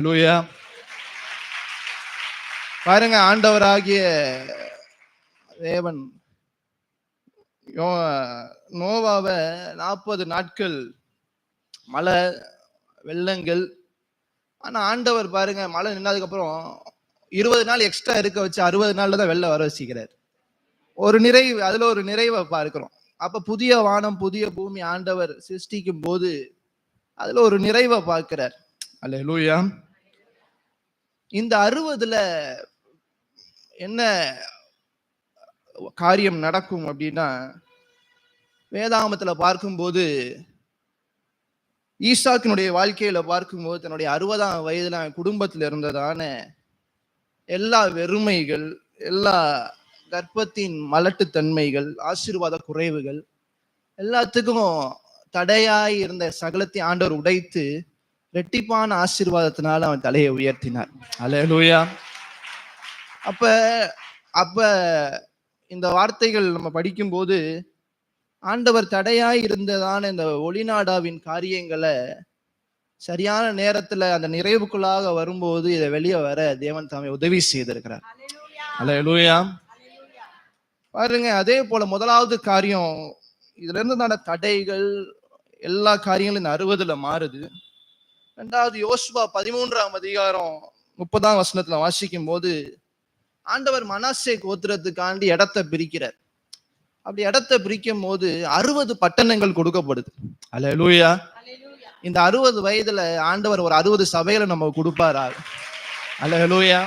லூயா பாருங்க ஆண்டவராகிய தேவன் யோ- நோவாவை நாற்பது நாட்கள் மழை வெள்ளங்கள் ஆனால் ஆண்டவர் பாருங்க மழை நின்னதுக்கப்புறம் இருபது நாள் எக்ஸ்ட்ரா இருக்க வச்சு அறுபது நாளில் தான் வெள்ளம் வர வச்சுக்கிறார். ஒரு நிறைவு அதில் ஒரு நிறைவை பார்க்குறோம். அப்போ புதிய வானம் புதிய பூமி ஆண்டவர் சிருஷ்டிக்கும் போது அதில் ஒரு நிறைவை பார்க்கிறார். அல்லேலூயா இந்த அறுபதுல என்ன காரியம் நடக்கும் அப்படின்னா வேதாமத்தில் பார்க்கும்போது ஈசாக்கினுடைய வாழ்க்கையில பார்க்கும்போது தன்னுடைய அறுபதாம் வயதுல குடும்பத்தில் இருந்ததான எல்லா வெறுமைகள் எல்லா கர்ப்பத்தின் மலட்டுத்தன்மைகள் ஆசீர்வாத குறைவுகள் எல்லாத்துக்கும் தடையாய் இருந்த சகலத்தை ஆண்டவர் உடைத்து ரெட்டிப்பான ஆசீர்வாதத்தினால அவன் தலையை உயர்த்தினார் அல்லேலூயா அப்ப அப்ப இந்த வார்த்தைகள் நம்ம படிக்கும்போது ஆண்டவர் தடையாய் இருந்ததான இந்த ஒளிநாடாவின் காரியங்களை சரியான நேரத்துல அந்த நிறைவுக்குள்ளாக வரும்போது இதை வெளியே வர தேவன் தாமே உதவி செய்திருக்கிறார். அல்லேலூயா பாருங்க அதே போல முதலாவது காரியம் இதுல இருந்ததான தடைகள் எல்லா காரியங்களும் இந்த அறுபதுல மாறுது. ரெண்டாவது யோசுவா பதிமூன்றாம் அதிகாரம் முப்பதாம் வசனத்துல வாசிக்கும் போது ஆண்டவர் மனாசே கோத்திரத்துக்காண்டி இடத்தை பிரிக்கிறார். அப்படி இடத்தை பிரிக்கும் போது அறுபது பட்டணங்கள் கொடுக்கப்படுது. அல்லேலூயா இந்த அறுபது வயதுல ஆண்டவர் ஒரு அறுபது சபையில நம்ம கொடுப்பாரா? அல்லேலூயா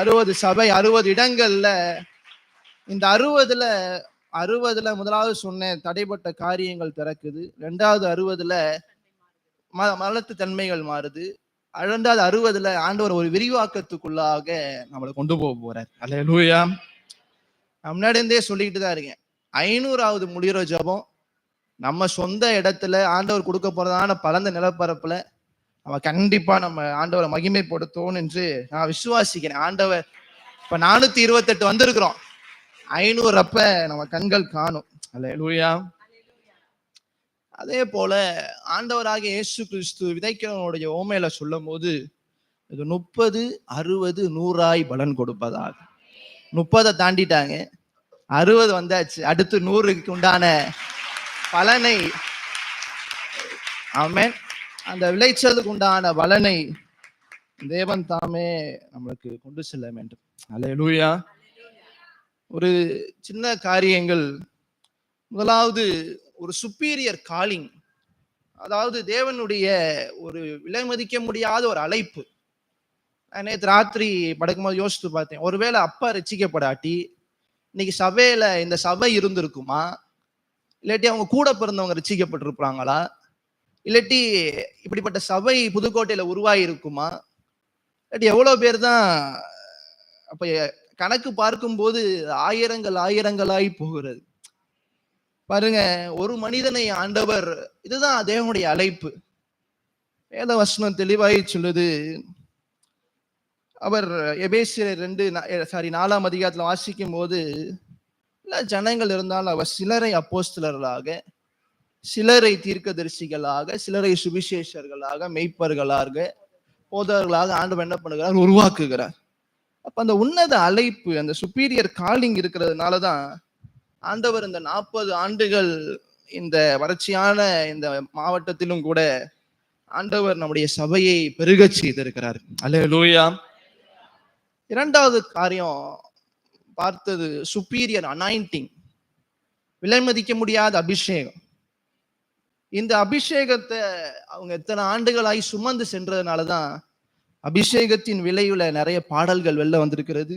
அறுபது சபை அறுபது இடங்கள்ல இந்த அறுபதுல அறுபதுல முதலாவது சொன்னேன் தடைப்பட்ட காரியங்கள் திறக்குது. ரெண்டாவது அறுபதுல ம மலத்து தன்மைகள் மாறுது. ரெண்டாவது அறுபதுல ஆண்டவர் ஒரு விரிவாக்கத்துக்குள்ளாக நம்மளை கொண்டு போக போறார். அல்ல லூயா முன்னாடி இருந்தே சொல்லிக்கிட்டு தான் இருக்கேன். ஐநூறாவது முடிகிற ஜபம் நம்ம சொந்த இடத்துல ஆண்டவர் கொடுக்க போறதான பலந்த நிலப்பரப்புல நம்ம கண்டிப்பா நம்ம ஆண்டவரை மகிமைப்படுத்துவோம் என்று நான் விசுவாசிக்கிறேன். ஆண்டவர் இப்ப நானூத்தி இருபத்தெட்டு வந்திருக்கிறோம். ஐநூறு அப்ப நம்ம கண்கள் காணும். அல்லேலூயா. அதே போல ஆண்டவராக இயேசு கிறிஸ்து விதைக்கிறவனுடைய ஓமையில சொல்லும் போது இது முப்பது அறுபது நூறாய் பலன் கொடுப்பதாக. முப்பதை தாண்டிட்டாங்க. அறுபது வந்தாச்சு. அடுத்து நூறுக்கு உண்டான பலனை. ஆமேன். அந்த விளைச்சலுக்கு உண்டான பலனை தேவன் தாமே நம்மளுக்கு கொண்டு செல்ல வேண்டும். அல்லேலூயா ஒரு சின்ன காரியங்கள். முதலாவது ஒரு சுப்பீரியர் காலிங் அதாவது தேவனுடைய ஒரு விலை மதிக்க முடியாத ஒரு அழைப்பு. நேற்று ராத்திரி படுக்கும்போது யோசித்து பார்த்தேன். ஒருவேளை அப்பா ரசிக்கப்படாட்டி இன்னைக்கு சபையில இந்த சபை இருந்திருக்குமா? இல்லாட்டி அவங்க கூட பிறந்தவங்க ரசிக்கப்பட்டிருப்பாங்களா இல்லாட்டி இப்படிப்பட்ட சபை புதுக்கோட்டையில உருவாகி இருக்குமா இல்லாட்டி எவ்வளோ பேர் தான் அப்ப கணக்கு பார்க்கும்போது ஆயிரங்கள் ஆயிரங்களாய் போகிறது. பாருங்க ஒரு மனிதனை ஆண்டவர் இதுதான் தேவனுடைய அழைப்பு. வேத வசனம் தெளிவாய் சொல்லுது. அவர் எபேசியர் ரெண்டு சாரி நாலாம் அதிகாரத்தில் வாசிக்கும் போது ஜனங்கள் இருந்தாலும் அவர் சிலரை அப்போஸ்தலர்களாக சிலரை தீர்க்கதரிசிகளாக சிலரை சுவிசேஷர்களாக மெய்ப்பர்களாக போதவர்களாக ஆண்டவர் என்ன பண்ணுகிறார்? உருவாக்குகிறார். அப்ப அந்த உன்னத அழைப்பு அந்த சுப்பீரியர் காலிங் இருக்கிறதுனால தான் ஆண்டவர் இந்த நாற்பது ஆண்டுகள் இந்த வறட்சியான இந்த மாவட்டத்திலும் கூட ஆண்டவர் நம்முடைய சபையை பெருகச் செய்திருக்கிறார். அல்லேலூயா இரண்டாவது காரியம் பார்த்தது சுப்பீரியர் அனாயிண்டிங் விலை மதிக்க முடியாத அபிஷேகம். இந்த அபிஷேகத்தை அவங்க எத்தனை ஆண்டுகளாய் சுமந்து சென்றதுனாலதான் அபிஷேகத்தின் விளைவுல நிறைய பாடல்கள் வெளில வந்திருக்கிறது.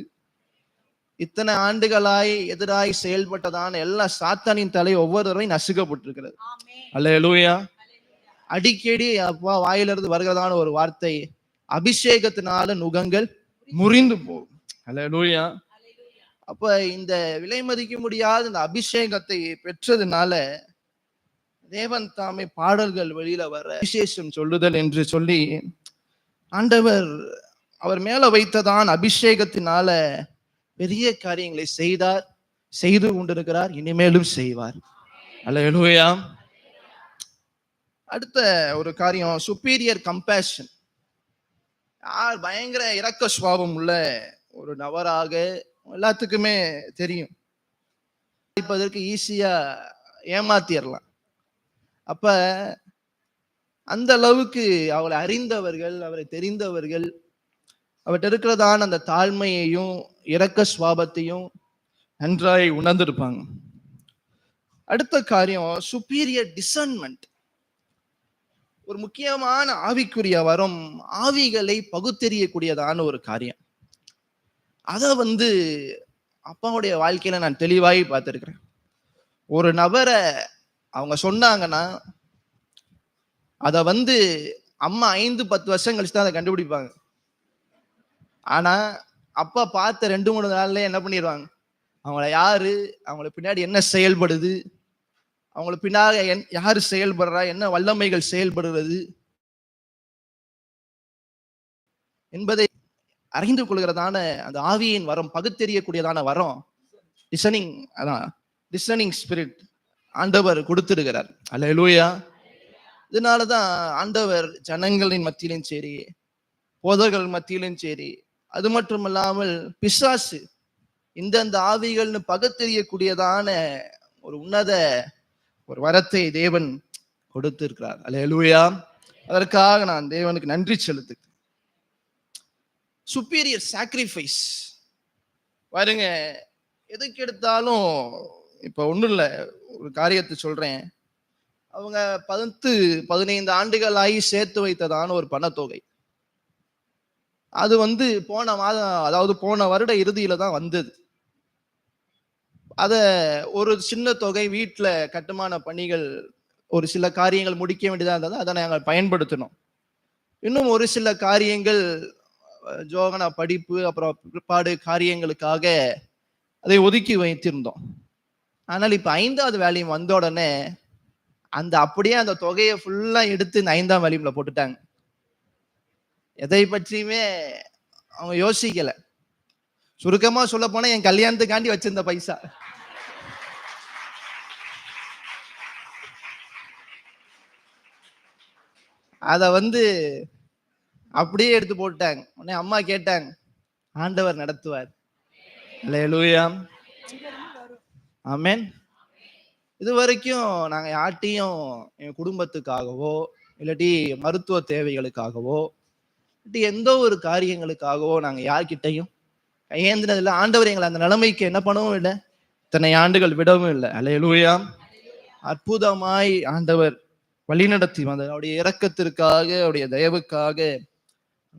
இத்தனை ஆண்டுகளாய் எதிராய் செயல்பட்டதான எல்லா சாத்தானின் தலை ஒவ்வொருவரையும் நசுக்கப்பட்டிருக்கிறது. அல்லேலூயா அடிக்கடி அப்பா வாயிலிருந்து வருகிறதான ஒரு வார்த்தை அபிஷேகத்தினால நுகங்கள் முறிந்து போகும். அல்லேலூயா அப்ப இந்த விலை மதிக்க முடியாத இந்த அபிஷேகத்தை பெற்றதுனால தேவன் தாமே பாடல்கள் வெளியில வர விசேஷம் சொல்லுதல் என்று சொல்லி ஆண்டவர் அவர் மேல வைத்ததான் அபிஷேகத்தினால பெரிய காரியங்களை செய்தார் செய்து கொண்டிருக்கிறார் இனிமேலும் செய்வார். அல்லேலூயா அடுத்த ஒரு காரியம் சுப்பீரியர் கம்பேஷன் யார் பயங்கர இறக்க சுவாபம் உள்ள ஒரு நபராக எல்லாத்துக்குமே தெரியும். இப்பதற்கு ஈஸியா ஏமாத்திடலாம் அப்ப அந்த அளவுக்கு அவளை அறிந்தவர்கள் அவரை தெரிந்தவர்கள் அவர்கிட்ட இருக்கிறதான அந்த தாழ்மையையும் இறக்க சுவாபத்தையும் நன்றாய் உணர்ந்திருப்பாங்க. அடுத்த காரியம் சுப்பீரியர் டிசன்மெண்ட் ஒரு முக்கியமான ஆவிக்குரிய வரம் ஆவிகளை பகுத்தெறியக்கூடியதான ஒரு காரியம். அதை வந்து அப்பாவுடைய வாழ்க்கையில நான் தெளிவாகி பார்த்துருக்கிறேன். ஒரு நபரை அவங்க சொன்னாங்கன்னா அதை வந்து அம்மா ஐந்து பத்து வருஷம் கழிச்சு தான் அதை கண்டுபிடிப்பாங்க. ஆனால் அப்பா பார்த்த ரெண்டு மூணு நாள்ல என்ன பண்ணிடுவாங்க அவங்கள யாரு? அவங்கள பின்னாடி என்ன செயல்படுது? அவங்கள பின்னாக என்- யாரு செயல்படுறா? என்ன வல்லமைகள் செயல்படுறது என்பதை அறிந்து கொள்கிறதான அந்த ஆவியின் வரம் பகுத்தெறியக்கூடியதான வரம் டிசனிங் அதான் டிசனிங் ஸ்பிரிட் ஆண்டவர் கொடுத்திருக்கிறார் அல்லேலூயா இதனாலதான் ஆண்டவர் ஜனங்களின் மத்தியிலும் சரி போதர்கள் மத்தியிலும் சரி அது மட்டும் இல்லாமல் பிசாசு இந்தந்த ஆவிகள்னு பகத்தெரியக்கூடியதான ஒரு உன்னத ஒரு வரத்தை தேவன் கொடுத்திருக்கிறார். அல்லேலூயா அதற்காக நான் தேவனுக்கு நன்றி செலுத்து சுப்பீரியர் சாக்ரிஃபைஸ் பாருங்க எதுக்கு எடுத்தாலும் இப்ப ஒண்ணும் இல்லை ஒரு காரியத்தை சொல்றேன். அவங்க பத்து பதினைந்து ஆண்டுகள் ஆகி சேர்த்து வைத்ததான ஒரு பணத்தொகை. அது வந்து போன மாதம் அதாவது போன வருட இறுதியில தான் வந்தது. அத ஒரு சின்ன தொகை வீட்டுல கட்டுமான பணிகள் ஒரு சில காரியங்கள் முடிக்க வேண்டியதாக இருந்தது அதை நாங்கள் பயன்படுத்தினோம். இன்னும் ஒரு சில காரியங்கள் ஜோகனா படிப்பு அப்புறம் பிற்பாடு காரியங்களுக்காக அதை ஒதுக்கி வைத்திருந்தோம். ஆனால் இப்போ ஐந்தாவது வேலையும் வந்த உடனே அந்த அப்படியே அந்த தொகையை ஃபுல்லாக எடுத்து இந்த ஐந்தாம் வேல்யூம்ல போட்டுட்டாங்க. எதை பற்றியுமே அவங்க யோசிக்கல. சுருக்கமா சொல்ல போனா என் கல்யாணத்துக்காண்டி வச்சிருந்த பைசா. அத வந்து அப்படியே எடுத்து போட்டாங்க உடனே அம்மா கேட்டாங்க ஆண்டவர் நடத்துவார். அல்லேலூயா ஆமென் இது வரைக்கும் நாங்கள் யார்ட்டையும் என் குடும்பத்துக்காகவோ இல்லாட்டி மருத்துவ தேவைகளுக்காகவோ இல்லாட்டி எந்த ஒரு காரியங்களுக்காகவோ நாங்கள் யார்கிட்டையும் கையேந்தினதில்லை. ஆண்டவர் எங்களை அந்த நிலைமைக்கு என்ன பண்ணவும் இல்லை. இத்தனை ஆண்டுகள் விடவும் இல்லை. அலையலூயா அற்புதமாய் ஆண்டவர் வழிநடத்தி வந்தார். அவருடைய இரக்கத்திற்காக அவருடைய தயவுக்காக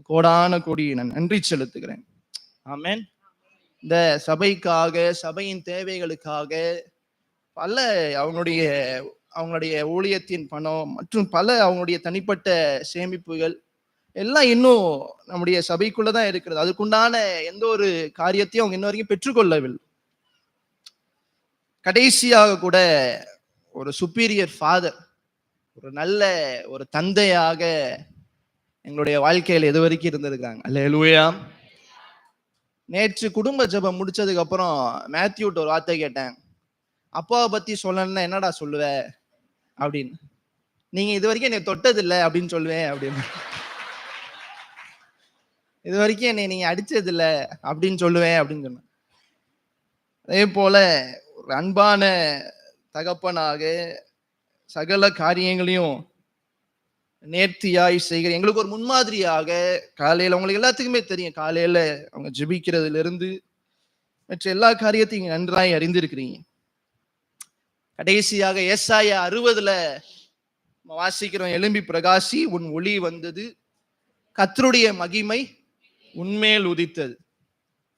கோடான கோடி நான் நன்றி செலுத்துகிறேன். ஆமேன் இந்த சபைக்காக சபையின் தேவைகளுக்காக பல அவங்களுடைய அவங்களுடைய ஊழியத்தின் பணம் மற்றும் பல அவங்களுடைய தனிப்பட்ட சேமிப்புகள் எல்லாம் இன்னும் நம்முடைய சபைக்குள்ள தான் இருக்கிறது. அதுக்குண்டான எந்த ஒரு காரியத்தையும் அவங்க இன்ன வரைக்கும் பெற்றுக்கொள்ளவில்லை. கடைசியாக கூட ஒரு சுப்பீரியர் ஃபாதர் ஒரு நல்ல ஒரு தந்தையாக எங்களுடைய வாழ்க்கையில் எது வரைக்கும் இருந்திருக்காங்க. அல்லேலூயா நேற்று குடும்ப ஜெபம் முடிச்சதுக்கு அப்புறம் மேத்யூட்ட ஒரு வார்த்தை கேட்டேன். அப்பாவை பத்தி சொல்லணும்னா என்னடா சொல்லுவ? அப்படின்னு. நீங்க இது வரைக்கும் என்னை தொட்டதில்ல அப்படின்னு சொல்லுவேன் அப்படின்னு. இது வரைக்கும் என்னை நீங்கள் அடித்ததில்ல அப்படின்னு சொல்லுவேன் அப்படின்னு சொன்னேன். அதே போல ஒரு அன்பான தகப்பனாக சகல காரியங்களையும் நேர்த்தியாய் செய்கிற எங்களுக்கு ஒரு முன்மாதிரியாக காலையில் உங்களுக்கு எல்லாத்துக்குமே தெரியும் காலையில் அவங்க ஜெபிக்கிறதுல இருந்து மற்ற எல்லா காரியத்தையும் நன்றாய் அறிந்திருக்கிறீங்க. கடைசியாக ஏசாயா அறுபதுல வாசிக்கிறோம் எலும்பி பிரகாசி உன் ஒளி வந்தது. கத்தருடைய மகிமை உண்மையில் உதித்தது.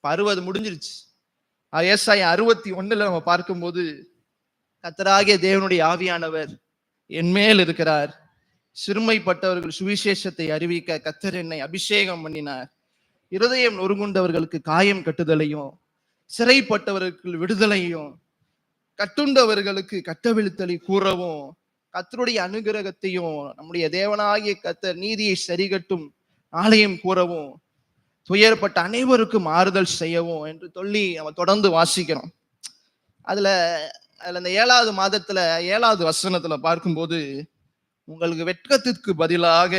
அறுபது முடிஞ்சிருச்சு. ஆஹ் அறுபத்தி ஒண்ணுல நம்ம பார்க்கும்போது கத்தராகிய தேவனுடைய ஆவியானவர் என்மேல் இருக்கிறார். சிறுமைப்பட்டவர்கள் சுவிசேஷத்தை அறிவிக்க கத்தர் என்னை அபிஷேகம் பண்ணினார். இருதயம் நொறுங்குண்டவர்களுக்கு காயம் கட்டுதலையும் சிறைப்பட்டவர்களுக்கு விடுதலையும் கட்டுண்டவர்களுக்கு கட்டவிழுத்தலை கூறவும் கத்தருடைய அனுகிரகத்தையும் நம்முடைய தேவனாகிய கத்தர் நீதியை சரிகட்டும் ஆலயம் கூறவும் துயரப்பட்ட அனைவருக்கும் ஆறுதல் செய்யவும் என்று சொல்லி நம்ம தொடர்ந்து வாசிக்கிறோம். அதுல அதுல இந்த ஏழாவது மாதத்துல ஏழாவது வசனத்துல பார்க்கும்போது உங்களுக்கு வெட்கத்திற்கு பதிலாக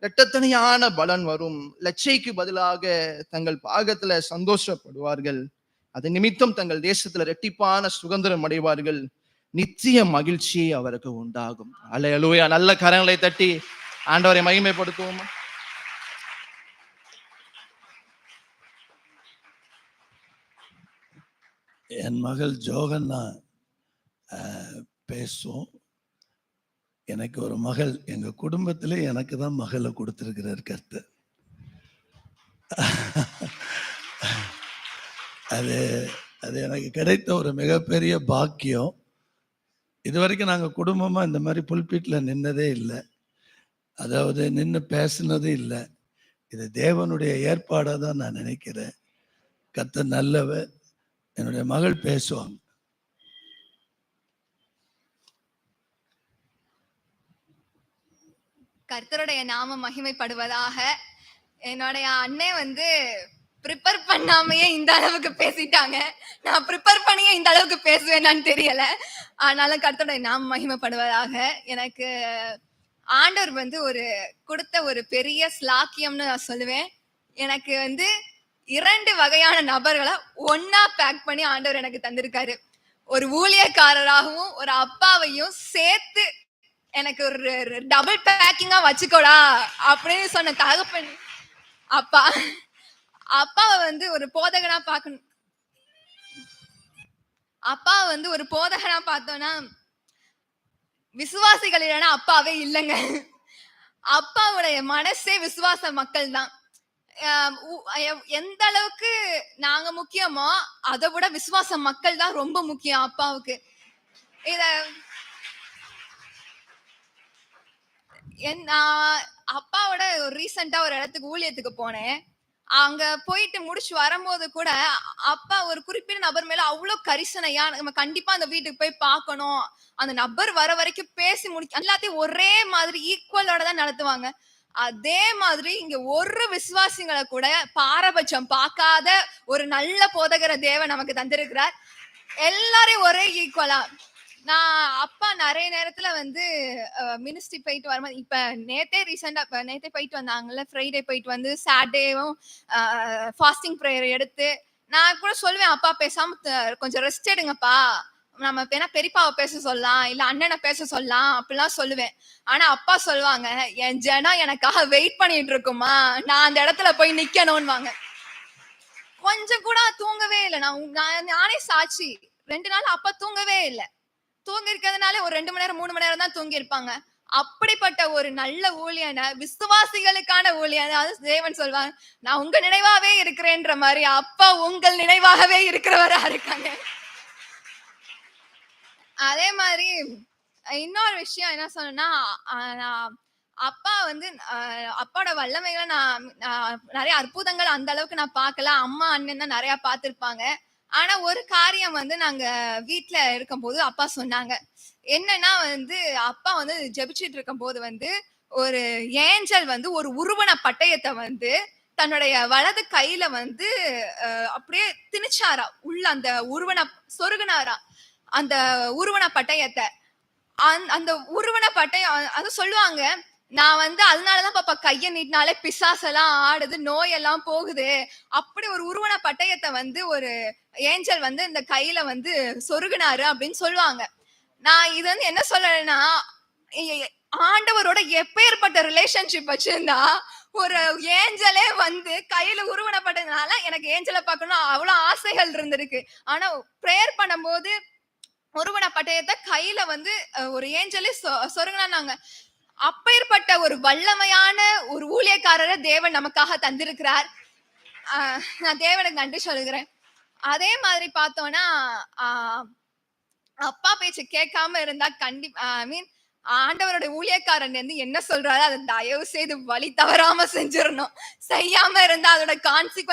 இரட்டத்தனையான பலன் வரும். லட்சைக்கு பதிலாக தங்கள் பாகத்துல சந்தோஷப்படுவார்கள். அது நிமித்தம் தங்கள் தேசத்துல ரெட்டிப்பான சுதந்திரம் அடைவார்கள். நித்திய மகிழ்ச்சி அவருக்கு உண்டாகும். அல்லேலூயா நல்ல கரங்களை தட்டி ஆண்டவரை மகிமைப்படுத்துவோமா? என் மகள் ஜோகன்னா பேசும் எனக்கு ஒரு மகள் எங்கள் குடும்பத்தில் எனக்கு தான் மகளை கொடுத்துருக்கிறார் கர்த்தர். அது அது எனக்கு கிடைத்த ஒரு மிகப்பெரிய பாக்கியம். இது வரைக்கும் நாங்கள் குடும்பமாக இந்த மாதிரி புல்பீட்டில் நின்னதே இல்லை. அதாவது நின்று பேசுனது இல்லை. இது தேவனுடைய ஏற்பாடாக தான் நான் நினைக்கிறேன். கத்த நல்லவர். என்னுடைய மகள் பேசுவாங்க. கர்த்தருடைய நாம மகிமைப்படுவதாக என்னுடைய அண்ணே வந்து ப்ரிப்பேர் பண்ணாமையே இந்த அளவுக்கு பேசிட்டாங்க. நான் ப்ரிப்பேர் பண்ணியே இந்த அளவுக்கு பேசுவேனான்னு தெரியல. ஆனாலும் கர்த்தருடைய நாம மகிமைப்படுவதாக எனக்கு ஆண்டவர் வந்து ஒரு கொடுத்த ஒரு பெரிய ஸ்லாக்கியம்னு நான் சொல்லுவேன். எனக்கு வந்து இரண்டு வகையான நபர்களை ஒன்னா பேக் பண்ணி ஆண்டவர் எனக்கு தந்திருக்காரு. ஒரு ஊழியக்காரராகவும் ஒரு அப்பாவையும் சேர்த்து எனக்கு ஒரு டபுள் பேக்கிங்கா வச்சுக்கோடா அப்படின்னு சொன்ன தகப்பன் அப்பா. அப்பாவை வந்து ஒரு போதகனா பார்க்கணும். அப்பாவை வந்து ஒரு போதகனா பார்த்தோம்னா விசுவாசிகள் இல்லைன்னா அப்பாவே இல்லைங்க. அப்பாவுடைய மனசே விசுவாச மக்கள் தான் எந்த அளவுக்கு நாங்க முக்கியமோ அதை விட விசுவாசம் மக்கள் தான் ரொம்ப முக்கியம் அப்பாவுக்கு. இத என் நான் அப்பாவோட ஒரு ரீசெண்டா ஒரு இடத்துக்கு ஊழியத்துக்கு போனேன். அங்க போயிட்டு முடிச்சு வரும்போது கூட அப்பா ஒரு குறிப்பிட்ட நபர் மேல அவ்வளவு கரிசனையா நம்ம கண்டிப்பா அந்த வீட்டுக்கு போய் பார்க்கணும். அந்த நபர் வர வரைக்கும் பேசி முடிக்க எல்லாத்தையும் ஒரே மாதிரி ஈக்குவலோட தான் நடத்துவாங்க. அதே மாதிரி இங்க ஒரு விசுவாசிங்களை கூட பாரபட்சம் பார்க்காத ஒரு நல்ல போதகர தேவன் நமக்கு தந்திருக்கிறார். எல்லாரையும் ஒரே ஈக்குவலா நான் அப்பா நிறைய நேரத்துல வந்து மினிஸ்ட்ரி போயிட்டு வரும்போது இப்ப நேத்தே ரீசெண்டா இப்ப நேத்தே போயிட்டு வந்தாங்கல்ல ஃப்ரைடே போயிட்டு வந்து சாட்டர்டேவும் ஃபாஸ்டிங் ப்ரேயர் எடுத்து நான் கூட சொல்லுவேன் அப்பா பேசாம கொஞ்சம் ரெஸ்ட் எடுங்கப்பா. நம்ம வேணா பெரியப்பாவை பேச சொல்லலாம் இல்ல அண்ணனை பேச சொல்லலாம் அப்படிலாம் சொல்லுவேன். ஆனா அப்பா சொல்லுவாங்க என் ஜனம் எனக்காக வெயிட் பண்ணிட்டு இருக்குமா? நான் அந்த இடத்துல போய் நிக்கணும்வாங்க கொஞ்சம் கூட தூங்கவே இல்லை. நான் நான் நானே சாட்சி. ரெண்டு நாள் அப்பா தூங்கவே இல்லை. தூங்கி இருக்கிறதுனால ஒரு ரெண்டு மணி நேரம் மூணு மணி நேரம் தான் தூங்கி இருப்பாங்க. அப்படிப்பட்ட ஒரு நல்ல ஊழியனை விசுவாசிகளுக்கான ஊழியனை அது தேவன் சொல்வாங்க நான் உங்க நினைவாவே இருக்கிறேன்ற மாதிரி அப்பா உங்கள் நினைவாகவே இருக்கிறவரா இருக்காங்க. அதே மாதிரி இன்னொரு விஷயம் என்ன சொன்னா நான் அப்பா வந்து அப்பாவோட வல்லமைகளை நான் நிறைய அற்புதங்கள் அந்த அளவுக்கு நான் பார்க்கல அம்மா அண்ணன் தான் நிறைய பார்த்துருப்பாங்க ஆனா ஒரு காரியம் வந்து நாங்க இருக்கும் இருக்கும்போது அப்பா சொன்னாங்க. என்னன்னா வந்து அப்பா வந்து ஜெபிச்சுட்டு இருக்கும் போது வந்து ஒரு ஏஞ்சல் வந்து ஒரு உருவன பட்டயத்தை வந்து தன்னுடைய வலது கையில வந்து அப்படியே திணிச்சாரா உள்ள அந்த உருவன சொருகுனாரா அந்த உருவன பட்டயத்தை. அந்த உருவன பட்டயம் அது சொல்லுவாங்க நான் வந்து அதனாலதான் பாப்பா கைய நீட்டினாலே பிசாசெல்லாம் ஆடுது நோயெல்லாம் போகுது. அப்படி ஒரு உருவன பட்டயத்தை வந்து ஒரு ஏஞ்சல் வந்து இந்த கையில வந்து சொருகினாரு அப்படின்னு சொல்லுவாங்க. நான் இது வந்து என்ன சொல்லலைன்னா ஆண்டவரோட எப்பேற்பட்ட ரிலேஷன்ஷிப் வச்சிருந்தா ஒரு ஏஞ்சலே வந்து கையில உருவனப்பட்டதுனால எனக்கு ஏஞ்சலை பார்க்கணும் அவ்வளவு ஆசைகள் இருந்திருக்கு. ஆனா ப்ரேயர் பண்ணும்போது ஒருவன பட்டயத்தை கையில வந்து ஒரு ஏஞ்சலே சொருங்கினாங்க அப்பேற்பட்ட ஒரு வல்லமையான ஒரு ஊழியக்காரரை தேவன் நமக்காக தந்திருக்கிறார். ஆஹ், நான் தேவனுக்கு நன்றி சொல்கிறேன் அதே மாதிரி பார்த்தோம்னா அப்பா பேச்சு கேட்காம இருந்தா கண்டி ஐ மீன் ஆண்டவரோட ஊழியக்காரன் வந்து என்ன சொல்றாரு அதை தயவு செய்து வழி தவறாம செஞ்சிடணும் செய்யாம இருந்தா அதோட கான்சிக்வன்ஸ்